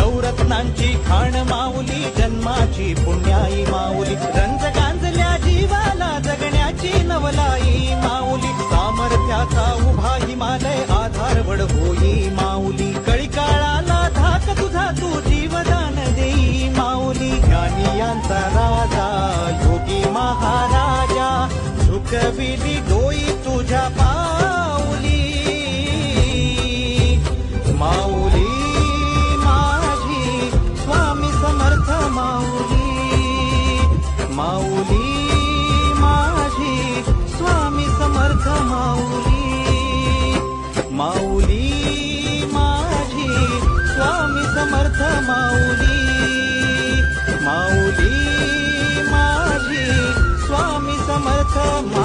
नवरत्नांची खाण माऊली जन्माची पुण्याई माऊली. रंज गांजल्या जीवाला जगण्याची नवलाई माऊली. सामर्थ्याचा उभा हिमालय आधार वड होई माऊली. कळीकाळाला धाक तुझा तू जीवदान देई माऊली. ज्ञानी यांचा राजा योगी महाराजा. सुखविली डोई तुझ्या माऊली माझी स्वामी समर्थ माऊली. माऊली माझी स्वामी समर्थ मा